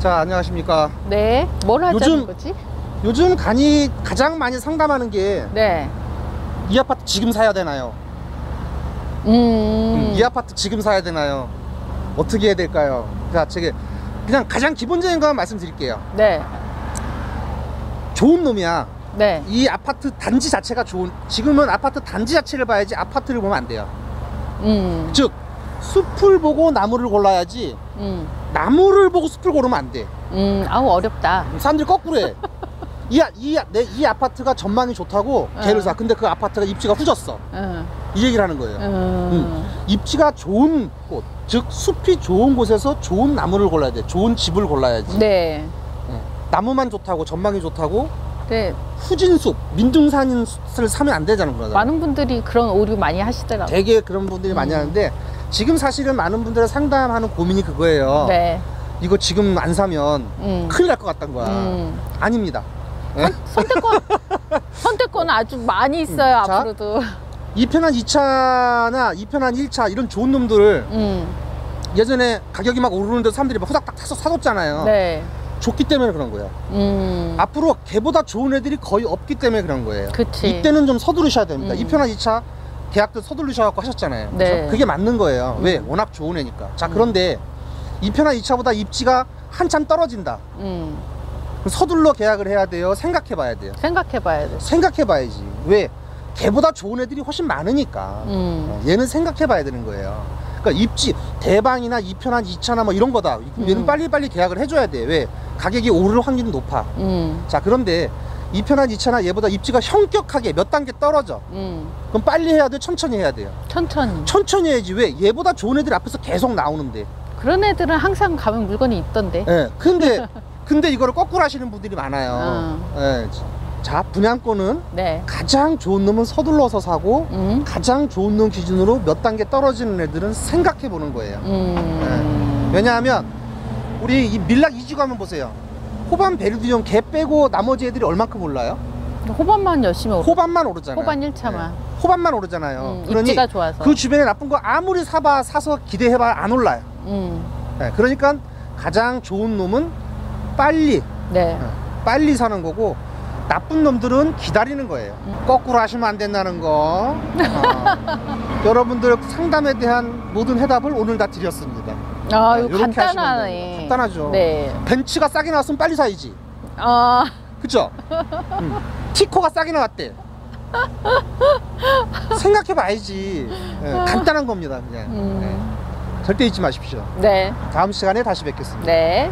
자 안녕하십니까 네. 뭘 하자는 요즘- 거지? 요즘 간이 가장 많이 상담하는 게이 네. 아파트 지금 사야 되나요 음. 이 아파트 지금 사야 되나요 어떻게 해야 될까요 자 제가 그냥 가장 기본적인 것만 말씀드릴게요 네. 좋은 놈이야 네. 이 아파트 단지 자체가 좋은 지금은 아파트 단지 자체를 봐야지 아파트를 보면 안 돼요 음. 즉 숲을 보고 나무를 골라야지 음. 나무를 보고 숲을 고르면 안돼 음. 아우 어렵다. 사람들이 거꾸로 해. 이, 아- 이, 아- 내, 이 아파트가 전망이 좋다고 걔를 어. 사. 근데 그 아파트가 입지가 후졌어. 음. 이 얘기를 하는 거예요. 음. 입지가 좋은 곳, 즉 숲이 좋은 곳에서 좋은 나무를 골라야 돼. 좋은 집을 골라야지. 네. 예. 나무만 좋다고 전망이 좋다고 네. 후진 숲, 민둥산을 사면 안 되자는 거잖아. 많은 분들이 그런 오류 많이 하시더라고요. 되게 그런 분들이 많이 음. 하는데 지금 사실은 많은 분들의 상담하는 고민이 그거예요. 네. 이거 지금 안 사면 음. 큰일 날 것 같다는 거야. 음. 아닙니다. 예? 선택권 선택권은 아주 많이 있어요 음. 자. 앞으로도. 2편한 2차나 2편한 1차 이런 좋은 놈들을 음. 예전에 가격이 막 오르는데 사람들이 막 후닥닥 타서 사뒀잖아요. 네. 좋기 때문에 그런 거예요. 음. 앞으로 걔보다 좋은 애들이 거의 없기 때문에 그런 거예요. 그치. 이때는 좀 서두르셔야 됩니다. 음. 2편한 2차 계약도 서두르셔갖고 하셨잖아요. 네. 그죠? 그게 맞는 거예요. 음. 왜? 워낙 좋은 애니까. 자, 음. 그런데 2편한 2차보다 입지가 한참 떨어진다. 음. 서둘러 계약을 해야 돼요. 생각해 봐야 돼요. 생각해 봐야 돼. 생각해 봐야지. 왜? 걔보다 좋은 애들이 훨씬 많으니까. 음. 어, 얘는 생각해 봐야 되는 거예요. 그러니까 입지 대방이나 2편한 2차나 뭐 이런 거다. 얘는 음. 빨리빨리 계약을 해줘야 돼. 왜? 가격이 오를 확률이 높아. 음. 자, 그런데 2편한 2차나 얘보다 입지가 현격하게 몇 단계 떨어져. 음. 그럼 빨리 해야 돼? 천천히 해야 돼요? 천천히. 천천히 해야지. 왜? 얘보다 좋은 애들이 앞에서 계속 나오는데. 그런 애들은 항상 가면 물건이 있던데. 예. 근데, 근데 이거를 거꾸로 하시는 분들이 많아요. 예. 자, 분양권은 네. 가장 좋은 놈은 서둘러서 사고, 음. 가장 좋은 놈 기준으로 몇 단계 떨어지는 애들은 생각해 보는 거예요. 음. 왜냐하면 우리 이 밀락 이지구 한번 보세요. 호반 베르디온 개 빼고 나머지 애들이 얼만큼 올라요? 호반만 열심히 오르. 호반만 오르잖아요. 호반 1차만. 호반만 오르잖아요. 음, 그러니 입지가 좋아서. 그 주변에 나쁜 거 아무리 사봐 사서 기대해봐 안 올라요. 음. 네, 그러니까 가장 좋은 놈은 빨리 네. 빨리 사는 거고 나쁜 놈들은 기다리는 거예요. 음. 거꾸로 하시면 안 된다는 거. 어. 여러분들 상담에 대한 모든 해답을 오늘 다 드렸습니다. 아, 네, 이거 하시면 간단하네. 돼요. 간단하죠. 네. 벤츠가 싸게 나왔으면 빨리 사야지. 아, 그쵸? 음. 티코가 싸게 나왔대. 생각해 봐야지. 예, 간단한 겁니다, 그냥. 음. 예. 절대 잊지 마십시오. 네. 다음 시간에 다시 뵙겠습니다. 네.